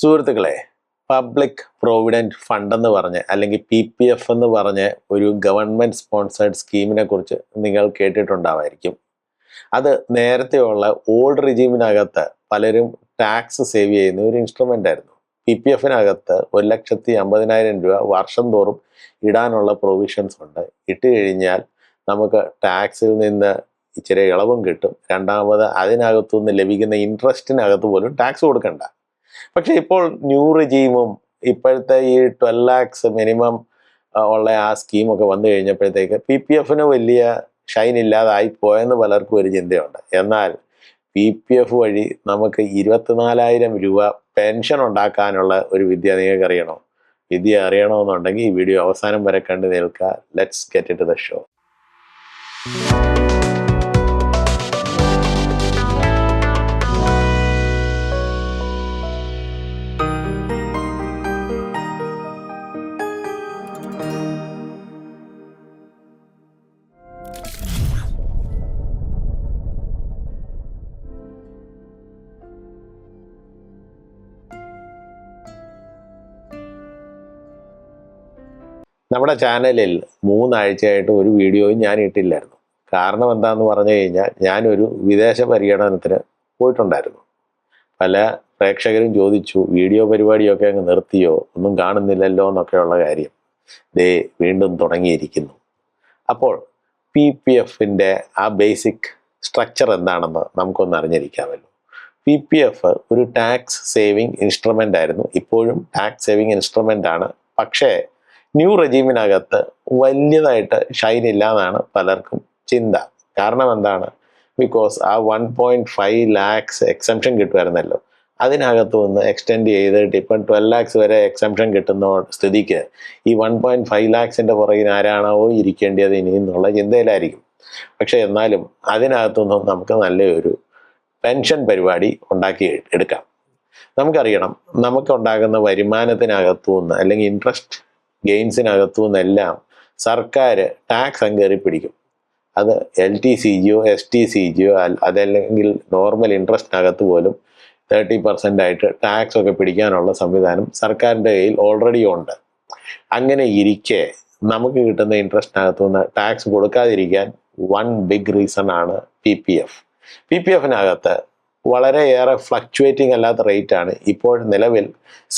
സുഹൃത്തുക്കളെ public provident fund എന്ന് പറഞ്ഞ് അല്ലെങ്കിൽ പി പി എഫ് എന്ന് പറഞ്ഞ് ഒരു ഗവൺമെന്റ് സ്പോൺസേഡ് സ്കീമിനെ കുറിച്ച് നിങ്ങൾ കേട്ടിട്ടുണ്ടാവായിരിക്കും. അത് നേരത്തെയുള്ള ഓൾഡ് റിജീമിനകത്ത് പലരും ടാക്സ് സേവ് ചെയ്യുന്ന ഒരു ഇൻസ്ട്രുമെന്റ് ആയിരുന്നു. പി പി എഫിനകത്ത് ഒരു ലക്ഷത്തി അമ്പതിനായിരം രൂപ വർഷം തോറും ഇടാനുള്ള പ്രൊവിഷൻസ് ഉണ്ട്. ഇട്ട് കഴിഞ്ഞാൽ നമുക്ക് ടാക്സിൽ നിന്ന് ഇച്ചിരി ഇളവും കിട്ടും. രണ്ടാമത് അതിനകത്തുനിന്ന് ലഭിക്കുന്ന ഇൻട്രസ്റ്റിനകത്ത് പോലും ടാക്സ് കൊടുക്കണ്ട. പക്ഷെ ഇപ്പോൾ ന്യൂ റിജീമും ഇപ്പോഴത്തെ ഈ ട്വൽവ് ലാക്സ് മിനിമം ഉള്ള ആ സ്കീമൊക്കെ വന്നു കഴിഞ്ഞപ്പോഴത്തേക്ക് പി പി എഫിന് വലിയ ഷൈൻ ഇല്ലാതായി പോയെന്ന് പലർക്കും ഒരു ചിന്തയുണ്ട്. എന്നാൽ പി പി എഫ് വഴി നമുക്ക് ഇരുപത്തിനാലായിരം രൂപ പെൻഷൻ ഉണ്ടാക്കാനുള്ള ഒരു വിദ്യ നിങ്ങൾക്ക് അറിയണോ? വിദ്യ അറിയണമെന്നുണ്ടെങ്കിൽ ഈ വീഡിയോ അവസാനം വരെ കണ്ടു നിൽക്കുക. Let's get it the show ചാനലിൽ മൂന്നാഴ്ചയായിട്ട് ഒരു വീഡിയോയും ഞാൻ ഇട്ടില്ലായിരുന്നു. കാരണം എന്താണെന്ന് പറഞ്ഞു കഴിഞ്ഞാൽ ഞാനൊരു വിദേശ പര്യടനത്തിന് പോയിട്ടുണ്ടായിരുന്നു. പല പ്രേക്ഷകരും ചോദിച്ചു വീഡിയോ പരിപാടിയൊക്കെ അങ്ങ് നിർത്തിയോ? ഒന്നും കാണുന്നില്ലല്ലോ എന്നൊക്കെയുള്ള കാര്യം. ദേ വീണ്ടും തുടങ്ങിയിരിക്കുന്നു. അപ്പോൾ പി പി എഫിന്റെ ആ ബേസിക് സ്ട്രക്ചർ എന്താണെന്ന് നമുക്കൊന്ന് അറിഞ്ഞിരിക്കാമല്ലോ. പി പി എഫ് ഒരു ടാക്സ് സേവിങ് ഇൻസ്ട്രുമെന്റ് ആയിരുന്നു. ഇപ്പോഴും ടാക്സ് സേവിങ് ഇൻസ്ട്രുമെന്റ് ആണ്. പക്ഷേ ന്യൂ റെജീമിനകത്ത് വലിയതായിട്ട് ഷൈൻ ഇല്ല എന്നാണ് പലർക്കും ചിന്ത. കാരണം എന്താണ്? ബിക്കോസ് ആ one point five lakhs exemption കിട്ടുമായിരുന്നല്ലോ. അതിനകത്ത് നിന്ന് എക്സ്റ്റെൻഡ് ചെയ്തിട്ട് ഇപ്പം ട്വൽവ് ലാക്സ് വരെ എക്സംഷൻ കിട്ടുന്ന സ്ഥിതിക്ക് ഈ വൺ പോയിന്റ് ഫൈവ് ലാക്സിന്റെ പുറകിൽ ആരാണോ ഇരിക്കേണ്ടത് ഇനി എന്നുള്ള ചിന്തയിലായിരിക്കും. പക്ഷെ എന്നാലും അതിനകത്തുനിന്നും നമുക്ക് നല്ലൊരു പെൻഷൻ പരിപാടി ഉണ്ടാക്കി എടുക്കാം. നമുക്കറിയണം നമുക്കുണ്ടാകുന്ന വരുമാനത്തിനകത്തു നിന്ന് അല്ലെങ്കിൽ ഇൻട്രസ്റ്റ് ഗെയിൻസിനകത്തു നിന്നെല്ലാം സർക്കാർ ടാക്സ് അങ്ങേറി പിടിക്കും അത് L T C G S T C G അതല്ലെങ്കിൽ നോർമൽ ഇൻട്രസ്റ്റിനകത്ത് പോലും തേർട്ടി പെർസെന്റ് ആയിട്ട് ടാക്സ് ഒക്കെ പിടിക്കാനുള്ള സംവിധാനം സർക്കാരിന്റെ കയ്യിൽ ഓൾറെഡി ഉണ്ട്. അങ്ങനെ ഇരിക്കെ നമുക്ക് കിട്ടുന്ന ഇൻട്രസ്റ്റിനകത്തു നിന്ന് ടാക്സ് കൊടുക്കാതിരിക്കാൻ വൺ ബിഗ് റീസൺ ആണ് P P F P P എഫിനകത്ത് വളരെയേറെ ഫ്ലക്ച്വേറ്റിംഗ് അല്ലാത്ത റേറ്റ് ആണ്. ഇപ്പോൾ നിലവിൽ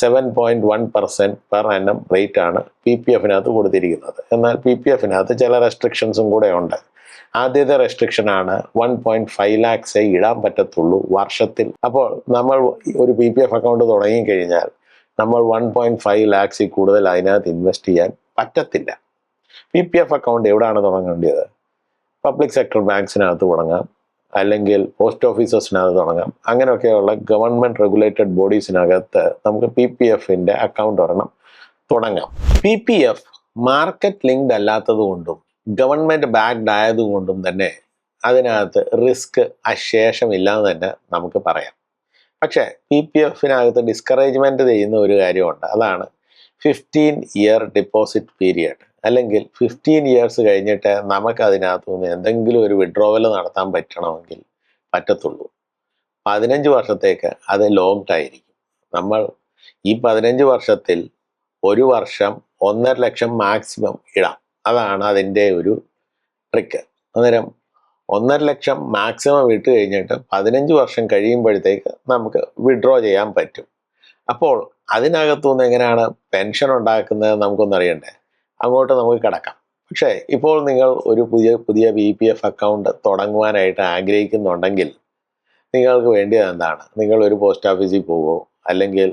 seven point one percent per എണ്ണം ആണ് പി പി എഫിനകത്ത് കൊടുത്തിരിക്കുന്നത്. എന്നാൽ പി പി എഫിനകത്ത് ചില റെസ്ട്രിക്ഷൻസും കൂടെ ഉണ്ട്. ആദ്യത്തെ റെസ്ട്രിക്ഷൻ ആണ് വൺ പോയിന്റ് ഫൈവ് ലാക്സേ ഇടാൻ പറ്റത്തുള്ളൂ വർഷത്തിൽ. അപ്പോൾ നമ്മൾ ഒരു പി പി എഫ് അക്കൗണ്ട് തുടങ്ങിക്കഴിഞ്ഞാൽ നമ്മൾ വൺ പോയിന്റ് ഫൈവ് ലാക്സിൽ കൂടുതൽ അതിനകത്ത് ഇൻവെസ്റ്റ് ചെയ്യാൻ പറ്റത്തില്ല. പി പി എഫ് അക്കൗണ്ട് എവിടെയാണ് തുടങ്ങേണ്ടത്? പബ്ലിക് സെക്ടർ ബാങ്ക്സിനകത്ത് തുടങ്ങാം. അല്ലെങ്കിൽ പോസ്റ്റ് ഓഫീസസിനകത്ത് തുടങ്ങാം. അങ്ങനെയൊക്കെയുള്ള ഗവൺമെന്റ് റെഗുലേറ്റഡ് ബോഡീസിനകത്ത് നമുക്ക് പി പി എഫിന്റെ അക്കൗണ്ട് ഒരെണ്ണം തുടങ്ങാം. P P F market linked അല്ലാത്തത് കൊണ്ടും ഗവൺമെന്റ് ബാക്ക്ഡ് ആയതുകൊണ്ടും തന്നെ അതിനകത്ത് റിസ്ക് അശേഷം അശേഷമില്ലാന്ന് തന്നെ നമുക്ക് പറയാം. പക്ഷേ പി പി എഫിനകത്ത് ഡിസ്കറേജ്മെന്റ് ചെയ്യുന്ന ഒരു കാര്യമുണ്ട്. അതാണ് ഫിഫ്റ്റീൻ ഇയർ ഡിപ്പോസിറ്റ് പീരിയഡ് അല്ലെങ്കിൽ ഫിഫ്റ്റീൻ ഇയേഴ്സ് കഴിഞ്ഞിട്ട് നമുക്ക് അതിനകത്ത് നിന്ന് എന്തെങ്കിലും ഒരു വിഡ്രോവൽ നടത്താൻ പറ്റണമെങ്കിൽ പറ്റത്തുള്ളൂ. പതിനഞ്ച് വർഷത്തേക്ക് അത് ലോങ്ഡ് ആയിരിക്കും. നമ്മൾ ഈ പതിനഞ്ച് വർഷത്തിൽ ഒരു വർഷം ഒന്നര ലക്ഷം മാക്സിമം ഇടാം. അതാണ് അതിന്റെ ഒരു ട്രിക്ക് അന്നേരം ഒന്നര ലക്ഷം മാക്സിമം ഇട്ട് കഴിഞ്ഞിട്ട് പതിനഞ്ച് വർഷം കഴിയുമ്പോഴത്തേക്ക് നമുക്ക് വിഡ്രോ ചെയ്യാൻ പറ്റും. അപ്പോൾ അതിനകത്തുനിന്ന് എങ്ങനെയാണ് പെൻഷൻ ഉണ്ടാക്കുന്നത് നമുക്കൊന്നും അറിയണ്ടേ? അങ്ങോട്ട് നമുക്ക് കിടക്കാം. പക്ഷേ ഇപ്പോൾ നിങ്ങൾ ഒരു പുതിയ പുതിയ ബി പി എഫ് അക്കൗണ്ട് തുടങ്ങുവാനായിട്ട് ആഗ്രഹിക്കുന്നുണ്ടെങ്കിൽ നിങ്ങൾക്ക് വേണ്ടിയത് എന്താണ്? നിങ്ങൾ ഒരു പോസ്റ്റ് ഓഫീസിൽ പോവോ? അല്ലെങ്കിൽ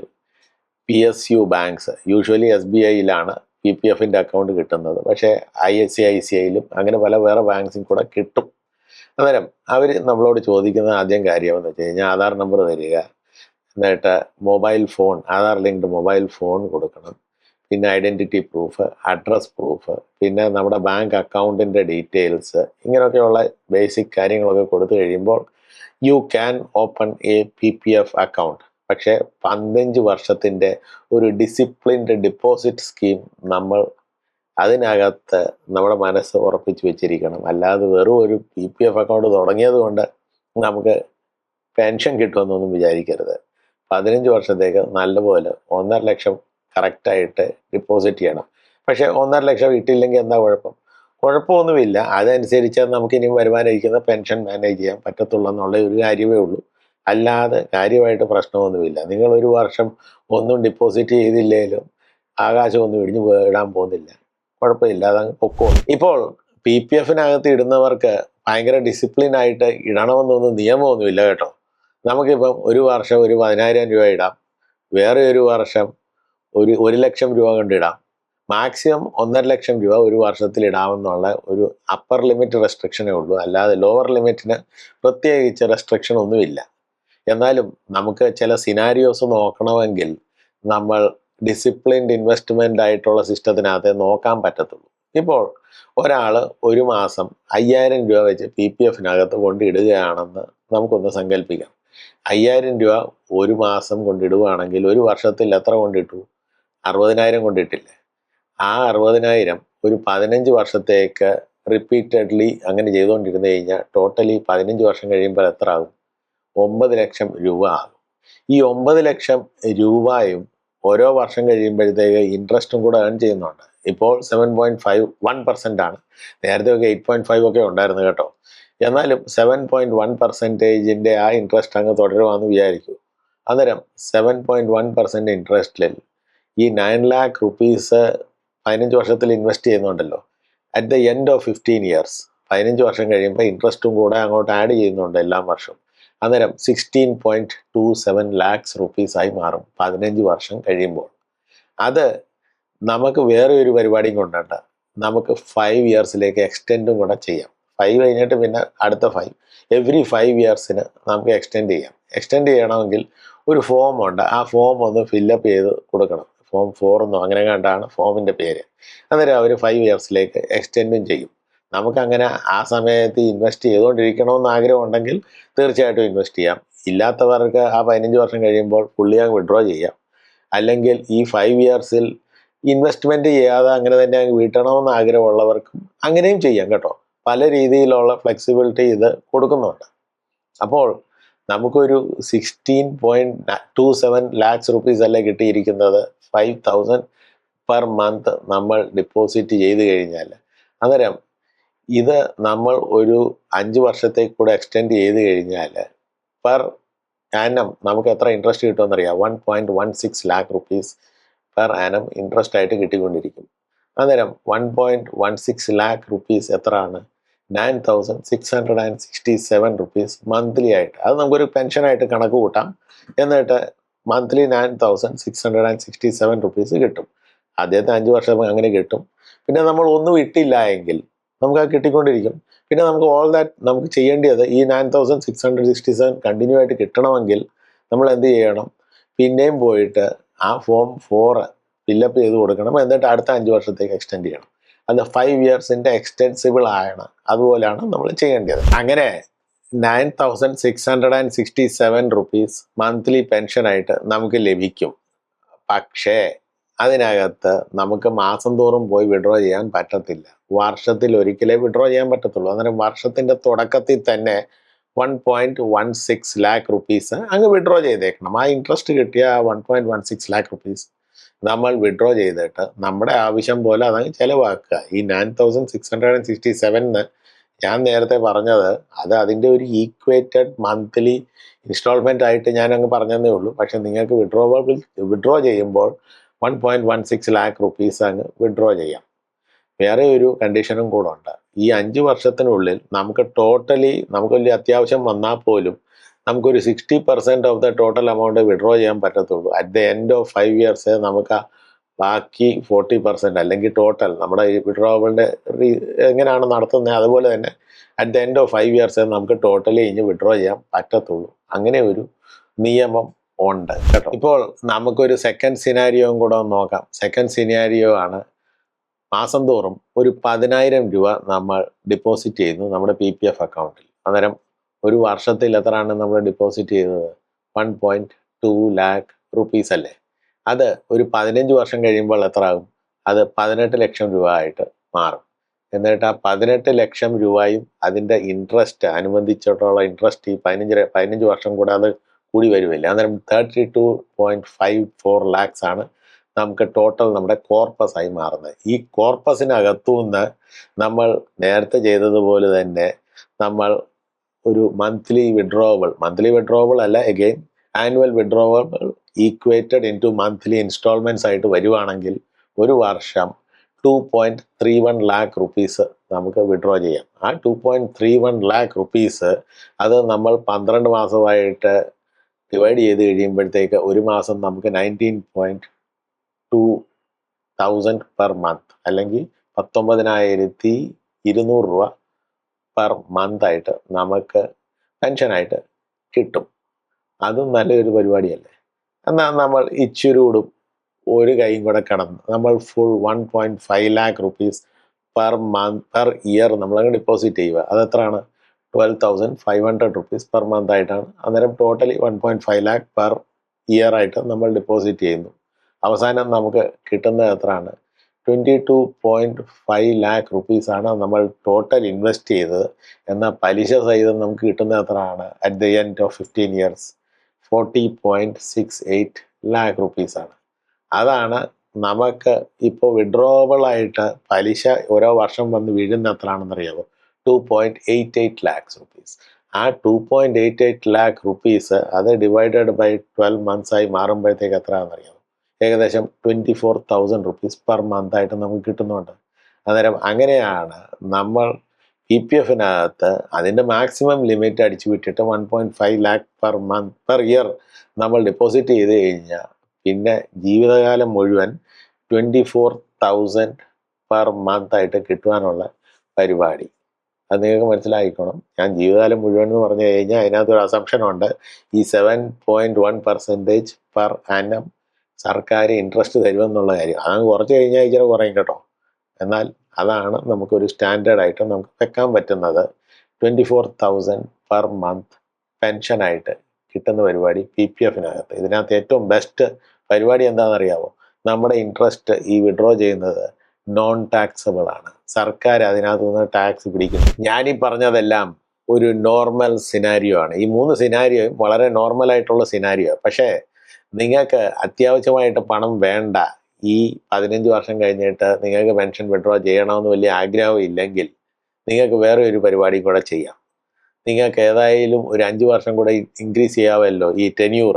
P S U banks usually S B ഐയിലാണ് P P എഫിന്റെ അക്കൗണ്ട് കിട്ടുന്നത്. പക്ഷേ I S C I C ഐയിലും അങ്ങനെ പല വേറെ ബാങ്ക്സും കൂടെ കിട്ടും. അന്നേരം അവർ നമ്മളോട് ചോദിക്കുന്ന ആദ്യം കാര്യമെന്ന് വെച്ച് കഴിഞ്ഞാൽ ആധാർ നമ്പർ തരിക. എന്നിട്ട് mobile phone Aadhaar linked mobile phone കൊടുക്കണം. പിന്നെ ഐഡന്റിറ്റി പ്രൂഫ് അഡ്രസ് പ്രൂഫ് പിന്നെ നമ്മുടെ ബാങ്ക് അക്കൗണ്ടിന്റെ ഡീറ്റെയിൽസ് ഇങ്ങനെയൊക്കെയുള്ള ബേസിക് കാര്യങ്ങളൊക്കെ കൊടുത്തു കഴിയുമ്പോൾ you can open a P P F account പക്ഷേ പതിനഞ്ച് വർഷത്തിന്റെ ഒരു ഡിസിപ്ലിൻഡ് ഡിപ്പോസിറ്റ് സ്കീം നമ്മൾ അതിനകത്ത് നമ്മുടെ മനസ്സ് ഉറപ്പിച്ച് വെച്ചിരിക്കണം. അല്ലാതെ വെറും ഒരു പി പി എഫ് അക്കൗണ്ട് തുടങ്ങിയത് കൊണ്ട് നമുക്ക് പെൻഷൻ കിട്ടുമെന്നൊന്നും വിചാരിക്കരുത്. പതിനഞ്ച് വർഷത്തേക്ക് നല്ലപോലെ ഒന്നര ലക്ഷം കറക്റ്റായിട്ട് ഡിപ്പോസിറ്റ് ചെയ്യണം. പക്ഷേ ഒന്നര ലക്ഷം ഇട്ടില്ലെങ്കിൽ എന്താ കുഴപ്പം? കുഴപ്പമൊന്നുമില്ല. അതനുസരിച്ച് നമുക്ക് ഇനി വരുമാനിരിക്കുന്ന പെൻഷൻ മാനേജ് ചെയ്യാൻ പറ്റത്തുള്ളൂ എന്നുള്ള ഒരു കാര്യമേ ഉള്ളൂ. അല്ലാതെ കാര്യമായിട്ട് പ്രശ്നമൊന്നുമില്ല. നിങ്ങൾ ഒരു വർഷം ഒന്നും ഡിപ്പോസിറ്റ് ചെയ്തില്ലെങ്കിലും ആകാശമൊന്നും ഇടിഞ്ഞു ഇടാൻ പോകുന്നില്ല. കുഴപ്പമില്ല. അതങ്ങ് പൊക്കോളും. ഇപ്പോൾ പി പി എഫിനകത്ത് ഇടുന്നവർക്ക് ഭയങ്കര ഡിസിപ്ലിൻ ആയിട്ട് ഇടണമെന്നൊന്നും നിയമമൊന്നുമില്ല കേട്ടോ. നമുക്കിപ്പം ഒരു വർഷം ഒരു പതിനായിരം രൂപ ഇടാം. വേറെ ഒരു വർഷം ഒരു ഒരു ലക്ഷം രൂപ കൊണ്ട് ഇടാം. മാക്സിമം ഒന്നര ലക്ഷം രൂപ ഒരു വർഷത്തിൽ ഇടാമെന്നുള്ള ഒരു അപ്പർ ലിമിറ്റ് റെസ്ട്രിക്ഷനേ ഉള്ളൂ. അല്ലാതെ ലോവർ ലിമിറ്റിന് പ്രത്യേകിച്ച് റെസ്ട്രിക്ഷൻ ഒന്നുമില്ല. എന്നാലും നമുക്ക് ചില സിനാരിയോസ് നോക്കണമെങ്കിൽ നമ്മൾ ഡിസിപ്ലിൻഡ് ഇൻവെസ്റ്റ്മെന്റ് ആയിട്ടുള്ള സിസ്റ്റത്തിനകത്തെ നോക്കാൻ പറ്റത്തുള്ളൂ. ഇപ്പോൾ ഒരാൾ ഒരു മാസം അയ്യായിരം രൂപ വെച്ച് പി പി എഫിനകത്ത് കൊണ്ടിടുകയാണെന്ന് നമുക്കൊന്ന് സങ്കല്പിക്കാം അയ്യായിരം രൂപ ഒരു മാസം കൊണ്ടിടുകയാണെങ്കിൽ ഒരു വർഷത്തിൽ എത്ര കൊണ്ടിട്ടു അറുപതിനായിരം കൊണ്ടിട്ടില്ലേ? ആ അറുപതിനായിരം ഒരു പതിനഞ്ച് വർഷത്തേക്ക് റിപ്പീറ്റഡ്ലി അങ്ങനെ ചെയ്തുകൊണ്ടിരുന്നു കഴിഞ്ഞാൽ ടോട്ടലി പതിനഞ്ച് വർഷം കഴിയുമ്പോൾ എത്ര ആകും? ഒമ്പത് ലക്ഷം രൂപ ആകും. ഈ ഒമ്പത് ലക്ഷം രൂപയും ഓരോ വർഷം കഴിയുമ്പോഴത്തേക്ക് ഇൻട്രസ്റ്റും കൂടെ ഏൺ ചെയ്യുന്നുണ്ട്. ഇപ്പോൾ seven point five one percent ആണ്. നേരത്തെ ഒക്കെ എയ്റ്റ് പോയിന്റ് ഫൈവ് ഒക്കെ ഉണ്ടായിരുന്നു കേട്ടോ. എന്നാലും സെവൻ പോയിന്റ് വൺ പെർസെന്റേജിന്റെ ആ ഇൻട്രസ്റ്റ് അങ്ങ് തുടരുവാന്ന് വിചാരിക്കൂ. അന്നേരം സെവൻ പോയിന്റ് വൺ പെർസെന്റ് ഇൻട്രസ്റ്റിൽ ഈ നയൻ ലാക്ക് റുപ്പീസ് പതിനഞ്ച് വർഷത്തിൽ ഇൻവെസ്റ്റ് ചെയ്യുന്നുണ്ടല്ലോ. At the end of fifteen years പതിനഞ്ച് വർഷം കഴിയുമ്പോൾ ഇൻട്രസ്റ്റും കൂടെ അങ്ങോട്ട് ആഡ് ചെയ്യുന്നുണ്ട് എല്ലാ വർഷവും. അന്നേരം sixteen point two seven lakhs റുപ്പീസായി മാറും പതിനഞ്ച് വർഷം കഴിയുമ്പോൾ. അത് നമുക്ക് വേറെ ഒരു പരിപാടിയും കൊണ്ടുണ്ട് നമുക്ക് ഫൈവ് ഇയേഴ്സിലേക്ക് എക്സ്റ്റെൻഡും കൂടെ ചെയ്യാം. ഫൈവ് കഴിഞ്ഞിട്ട് പിന്നെ അടുത്ത ഫൈവ് എവറി ഫൈവ് ഇയേഴ്സിന് നമുക്ക് എക്സ്റ്റെൻഡ് ചെയ്യാം. എക്സ്റ്റെൻഡ് ചെയ്യണമെങ്കിൽ ഒരു ഫോം ഉണ്ട്. ആ ഫോം ഒന്ന് ഫില്ലപ്പ് ചെയ്ത് കൊടുക്കണം. ഫോം ഫോർ എന്നോ അങ്ങനെ കണ്ടാണ് ഫോമിന്റെ പേര്. അന്നേരം അവർ ഫൈവ് ഇയേഴ്സിലേക്ക് എക്സ്റ്റെൻഡും ചെയ്യും. നമുക്കങ്ങനെ ആ സമയത്ത് ഇൻവെസ്റ്റ് ചെയ്തുകൊണ്ടിരിക്കണമെന്ന് ആഗ്രഹം ഉണ്ടെങ്കിൽ തീർച്ചയായിട്ടും ഇൻവെസ്റ്റ് ചെയ്യാം. ഇല്ലാത്തവർക്ക് ആ പതിനഞ്ച് വർഷം കഴിയുമ്പോൾ പുള്ളി അങ്ങ് വിഡ്രോ ചെയ്യാം. അല്ലെങ്കിൽ ഈ ഫൈവ് ഇയേഴ്സിൽ ഇൻവെസ്റ്റ്മെന്റ് ചെയ്യാതെ അങ്ങനെ തന്നെ അങ്ങ് വീട്ടണമെന്ന് ആഗ്രഹമുള്ളവർക്കും അങ്ങനെയും ചെയ്യാം കേട്ടോ. പല രീതിയിലുള്ള ഫ്ലെക്സിബിലിറ്റി ഇത് കൊടുക്കുന്നുണ്ട്. അപ്പോൾ നമുക്കൊരു sixteen point two seven lakhs rupees അല്ലേ കിട്ടിയിരിക്കുന്നത്? ഫൈവ് തൗസൻഡ് പെർ മന്ത് നമ്മൾ ഡിപ്പോസിറ്റ് ചെയ്ത് കഴിഞ്ഞാൽ അന്നേരം ഇത് നമ്മൾ ഒരു അഞ്ച് വർഷത്തേക്ക് കൂടെ എക്സ്റ്റെൻഡ് ചെയ്ത് കഴിഞ്ഞാൽ പെർ ആനം നമുക്ക് എത്ര interest കിട്ടുമെന്നറിയാം? One point one six lakh rupees per annum interest ആയിട്ട് കിട്ടിക്കൊണ്ടിരിക്കും. അന്നേരം one point one six lakh rupees എത്രയാണ്? Nine thousand six hundred and sixty seven rupees monthly ആയിട്ട്. അത് നമുക്കൊരു പെൻഷനായിട്ട് കണക്ക് കൂട്ടാം. എന്നിട്ട് monthly nine thousand six hundred and sixty seven rupees കിട്ടും. ആദ്യത്തെ അഞ്ച് വർഷം അങ്ങനെ കിട്ടും. പിന്നെ നമ്മൾ ഒന്നും ഇട്ടില്ല എങ്കിൽ നമുക്ക് അത് കിട്ടിക്കൊണ്ടിരിക്കും. പിന്നെ നമുക്ക് ഓൾ ദാറ്റ് നമുക്ക് ചെയ്യേണ്ടത് ഈ nine thousand six hundred sixty seven continue ആയിട്ട് കിട്ടണമെങ്കിൽ നമ്മൾ എന്ത് ചെയ്യണം? പിന്നെയും പോയിട്ട് ആ ഫോം ഫോറ് ഫില്ലപ്പ് ചെയ്ത് കൊടുക്കണം. എന്നിട്ട് അടുത്ത അഞ്ച് വർഷത്തേക്ക് എക്സ്റ്റെൻഡ് ചെയ്യണം. അത് ഫൈവ് ഇയേഴ്സിന്റെ എക്സ്റ്റെൻസിബിൾ ആണ് അതുപോലെയാണ് നമ്മൾ ചെയ്യേണ്ടത്. അങ്ങനെ nine thousand six hundred and sixty seven rupees monthly പെൻഷനായിട്ട് നമുക്ക് ലഭിക്കും. പക്ഷേ അതിനകത്ത് നമുക്ക് മാസം തോറും പോയി വിഡ്രോ ചെയ്യാൻ പറ്റത്തില്ല. വർഷത്തിൽ ഒരിക്കലേ വിഡ്രോ ചെയ്യാൻ പറ്റത്തുള്ളൂ. അന്നേരം വർഷത്തിന്റെ തുടക്കത്തിൽ തന്നെ one point one six lakh rupees അങ്ങ് വിഡ്രോ ചെയ്തേക്കണം. ആ ഇൻട്രസ്റ്റ് കിട്ടിയ one point one six lakh rupees നമ്മൾ വിഡ്രോ ചെയ്തിട്ട് നമ്മുടെ ആവശ്യം പോലെ അതങ്ങ് ചിലവാക്കുക. ഈ nine thousand six hundred and sixty സെവനിന് ഞാൻ നേരത്തെ പറഞ്ഞത് അത് അതിന്റെ ഒരു ഈക്വേറ്റഡ് മന്ത്ലി ഇൻസ്റ്റാൾമെന്റ് ആയിട്ട് ഞാൻ അങ്ങ് പറഞ്ഞതേ ഉള്ളൂ. പക്ഷെ നിങ്ങൾക്ക് വിഡ്രോ വിഡ്രോ ചെയ്യുമ്പോൾ one point one six lakh rupees അങ്ങ് വിഡ്രോ ചെയ്യാം. വേറെ ഒരു കണ്ടീഷനും കൂടെ ഉണ്ട്. ഈ അഞ്ച് വർഷത്തിനുള്ളിൽ നമുക്ക് ടോട്ടലി നമുക്ക് വലിയ അത്യാവശ്യം വന്നാൽ പോലും നമുക്കൊരു sixty percent of the total amount withdraw ചെയ്യാൻ പറ്റത്തുള്ളൂ. At the end of five years നമുക്ക് ആ ബാക്കി ഫോർട്ടി പെർസെന്റ് അല്ലെങ്കിൽ ടോട്ടൽ നമ്മുടെ ഈ വിഡ്രോവലിന്റെ എങ്ങനെയാണ് നടത്തുന്നത്? അതുപോലെ തന്നെ at the end of five years നമുക്ക് ടോട്ടലി ഇനി വിഡ്രോ ചെയ്യാൻ പറ്റത്തുള്ളൂ. അങ്ങനെ ഒരു നിയമം ഉണ്ട് കേട്ടോ. ഇപ്പോൾ നമുക്കൊരു സെക്കൻഡ് സിനാരിയോയും കൂടെ നോക്കാം. സെക്കൻഡ് സിനാരിയോ ആണ് മാസം തോറും ഒരു പതിനായിരം രൂപ നമ്മൾ ഡിപ്പോസിറ്റ് ചെയ്യുന്നു നമ്മുടെ പി പി എഫ് അക്കൗണ്ടിൽ അന്നേരം ഒരു വർഷത്തിൽ എത്രയാണ് നമ്മൾ ഡിപ്പോസിറ്റ് ചെയ്തത് one point two lakh rupees അല്ലേ? അത് ഒരു പതിനഞ്ച് വർഷം കഴിയുമ്പോൾ എത്ര ആകും അത് പതിനെട്ട് ലക്ഷം രൂപ ആയിട്ട് മാറും. എന്നിട്ട് ആ പതിനെട്ട് ലക്ഷം രൂപയും അതിന്റെ ഇൻട്രസ്റ്റ് അനുബന്ധിച്ചിട്ടുള്ള ഇൻട്രസ്റ്റ് ഈ പതിനഞ്ച് പതിനഞ്ച് വർഷം കൂടെ അത് കൂടി വരുമില്ല അന്നേരം thirty two point five four lakhs ആണ് നമുക്ക് ടോട്ടൽ നമ്മുടെ കോർപ്പസ് ആയി മാറുന്നത്. ഈ കോർപ്പസിനകത്തു നിന്ന് നമ്മൾ നേരത്തെ ചെയ്തതുപോലെ തന്നെ നമ്മൾ ഒരു മന്ത്ലി വിഡ്രോവൽ മന്ത്ലി വിഡ്രോവൽ അല്ല again annual withdrawal equated into monthly installments ആയിട്ട് വരുവാണെങ്കിൽ ഒരു വർഷം two point three one lakh rupees നമുക്ക് വിഡ്രോ ചെയ്യാം. ആ two point three one lakh rupees അത് നമ്മൾ പന്ത്രണ്ട് മാസമായിട്ട് ഡിവൈഡ് ചെയ്ത് കഴിയുമ്പോഴത്തേക്ക് ഒരു മാസം നമുക്ക് nineteen point two thousand per month അല്ലെങ്കിൽ പത്തൊമ്പതിനായിരത്തി ഇരുന്നൂറ് രൂപ പെർ മന്ത് ആയിട്ട് നമുക്ക് പെൻഷനായിട്ട് കിട്ടും. അതും നല്ലൊരു പരിപാടിയല്ലേ? എന്നാൽ നമ്മൾ ഇച്ചിരൂടും ഒരു കൈയും കൂടെ കടന്ന് നമ്മൾ full one point five lakh rupees per month per year നമ്മളങ്ങ് ഡിപ്പോസിറ്റ് ചെയ്യുക. അതെത്രയാണ് twelve thousand five hundred rupees per month ആയിട്ടാണ്. അന്നേരം totally one point five lakh per year ആയിട്ട് നമ്മൾ ഡിപ്പോസിറ്റ് ചെയ്യുന്നു. അവസാനം നമുക്ക് കിട്ടുന്നത് എത്രയാണ്? Twenty two point five lakh റുപ്പീസാണ് നമ്മൾ ടോട്ടൽ ഇൻവെസ്റ്റ് ചെയ്തത്. എന്നാൽ പലിശ സഹിതം നമുക്ക് കിട്ടുന്ന എത്രയാണ്? At the end of fifteen years forty point six eight lakh റുപ്പീസാണ് അതാണ് നമുക്ക് ഇപ്പോൾ വിഡ്രോവബിൾ ആയിട്ട് പലിശ ഓരോ വർഷം വന്ന് വീഴുന്ന എത്രയാണെന്നറിയാമോ two point eight eight lakhs rupees ആ two point eight eight lakh rupees അത് ഡിവൈഡഡ് ബൈ ട്വൽവ് മന്ത്സ് ആയി മാറുമ്പോഴത്തേക്ക് എത്രയാണെന്ന് അറിയാമോ ഏകദേശം twenty four thousand rupees per month ആയിട്ട് നമുക്ക് കിട്ടുന്നുണ്ട്. അന്നേരം അങ്ങനെയാണ് നമ്മൾ ഇ പി എഫിനകത്ത് അതിന്റെ മാക്സിമം ലിമിറ്റ് അടിച്ചു വിട്ടിട്ട് one point five lakh per month per year നമ്മൾ ഡെപ്പോസിറ്റ് ചെയ്ത് കഴിഞ്ഞാൽ പിന്നെ ജീവിതകാലം മുഴുവൻ twenty four thousand per month ആയിട്ട് കിട്ടുവാനുള്ള പരിപാടി. അത് നിങ്ങൾക്ക് മനസ്സിലായിക്കോണം. ഞാൻ ജീവിതകാലം മുഴുവൻ എന്ന് പറഞ്ഞു കഴിഞ്ഞാൽ അതിനകത്തൊരു അസംഷൻ ഉണ്ട്. ഈ seven point one percentage per annum സർക്കാർ ഇൻട്രസ്റ്റ് തരുമെന്നുള്ള കാര്യം. അത് കുറച്ച് കഴിഞ്ഞാൽ ഇച്ചിരി കുറയും കേട്ടോ. എന്നാൽ അതാണ് നമുക്കൊരു സ്റ്റാൻഡേർഡായിട്ട് നമുക്ക് വെക്കാൻ പറ്റുന്നത്. Twenty four thousand per month പെൻഷനായിട്ട് കിട്ടുന്ന പരിപാടി പി പി എഫിനകത്ത് ഇതിനകത്ത് ഏറ്റവും ബെസ്റ്റ് പരിപാടി എന്താണെന്നറിയാമോ നമ്മുടെ ഇൻട്രസ്റ്റ് ഈ വിഡ്രോ ചെയ്യുന്നത് നോൺ ടാക്സബിൾ ആണ്. സർക്കാർ അതിനകത്ത് നിന്ന് ടാക്സ് പിടിക്കുന്നു. ഞാനീ പറഞ്ഞതെല്ലാം ഒരു നോർമൽ സിനാരിയോ ആണ്. ഈ മൂന്ന് സിനാരിയോയും വളരെ നോർമലായിട്ടുള്ള സിനാരിയോ പക്ഷേ നിങ്ങൾക്ക് അത്യാവശ്യമായിട്ട് പണം വേണ്ട. ഈ പതിനഞ്ച് വർഷം കഴിഞ്ഞിട്ട് നിങ്ങൾക്ക് പെൻഷൻ വിഡ്രോ ചെയ്യണമെന്ന് വലിയ ആഗ്രഹം ഇല്ലെങ്കിൽ നിങ്ങൾക്ക് വേറെ ഒരു പരിപാടിയും കൂടെ ചെയ്യാം. നിങ്ങൾക്ക് ഏതായാലും ഒരു അഞ്ച് വർഷം കൂടെ ഇൻക്രീസ് ചെയ്യാമല്ലോ ഈ ടെന്യൂർ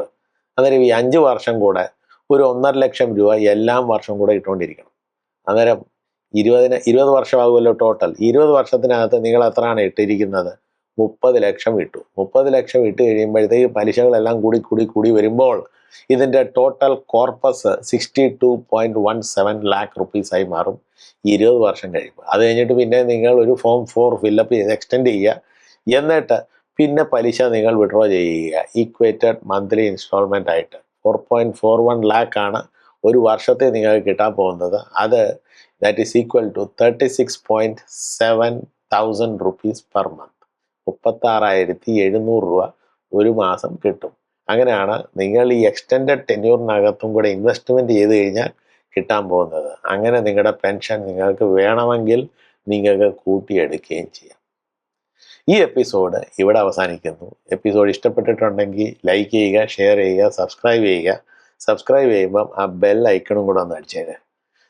അന്നേരം ഈ അഞ്ച് വർഷം കൂടെ ഒരു ഒന്നര ലക്ഷം രൂപ എല്ലാ വർഷം കൂടെ ഇട്ടുകൊണ്ടിരിക്കണം. അന്നേരം ഇരുപതിന് ഇരുപത് വർഷമാകുമല്ലോ ടോട്ടൽ ഇരുപത് വർഷത്തിനകത്ത് നിങ്ങൾ എത്രയാണ് ഇട്ടിരിക്കുന്നത്? മുപ്പത് ലക്ഷം ഇട്ടു. മുപ്പത് ലക്ഷം ഇട്ട് കഴിയുമ്പോഴത്തേക്ക് പലിശകളെല്ലാം കൂടി കൂടി കൂടി വരുമ്പോൾ ഇതിന്റെ total corpus sixty two point one seven lakh റുപ്പീസായി മാറും ഇരുപത് വർഷം കഴിയുമ്പോൾ. അത് കഴിഞ്ഞിട്ട് പിന്നെ നിങ്ങൾ ഒരു ഫോം ഫോർ ഫില്ലപ്പ് ചെയ്ത് എക്സ്റ്റെൻഡ് ചെയ്യുക. എന്നിട്ട് പിന്നെ പലിശ നിങ്ങൾ വിഡ്രോ ചെയ്യുക. ഈക്വേറ്റഡ് മന്ത്ലി ഇൻസ്റ്റാൾമെന്റ് ആയിട്ട് four point four one lakh ആണ് ഒരു വർഷത്തെ നിങ്ങൾക്ക് കിട്ടാൻ പോകുന്നത്. അത് that is equal to thirty six point seven thousand rupees per month മുപ്പത്താറായിരത്തി എഴുന്നൂറ് രൂപ ഒരു മാസം കിട്ടും. അങ്ങനെയാണ് നിങ്ങൾ ഈ എക്സ്റ്റെൻഡഡ് ടെന്യൂറിനകത്തും കൂടെ ഇൻവെസ്റ്റ്മെന്റ് ചെയ്ത് കഴിഞ്ഞാൽ കിട്ടാൻ പോകുന്നത്. അങ്ങനെ നിങ്ങളുടെ പെൻഷൻ നിങ്ങൾക്ക് വേണമെങ്കിൽ നിങ്ങൾക്ക് കൂട്ടിയെടുക്കുകയും ചെയ്യാം. ഈ എപ്പിസോഡ് ഇവിടെ അവസാനിക്കുന്നു. എപ്പിസോഡ് ഇഷ്ടപ്പെട്ടിട്ടുണ്ടെങ്കിൽ ലൈക്ക് ചെയ്യുക ഷെയർ ചെയ്യുക സബ്സ്ക്രൈബ് ചെയ്യുക. സബ്സ്ക്രൈബ് ചെയ്യുമ്പം ആ ബെൽ ഐക്കണും കൂടെ ഒന്ന് അടിച്ചേക്കാം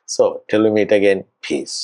so till meet again peace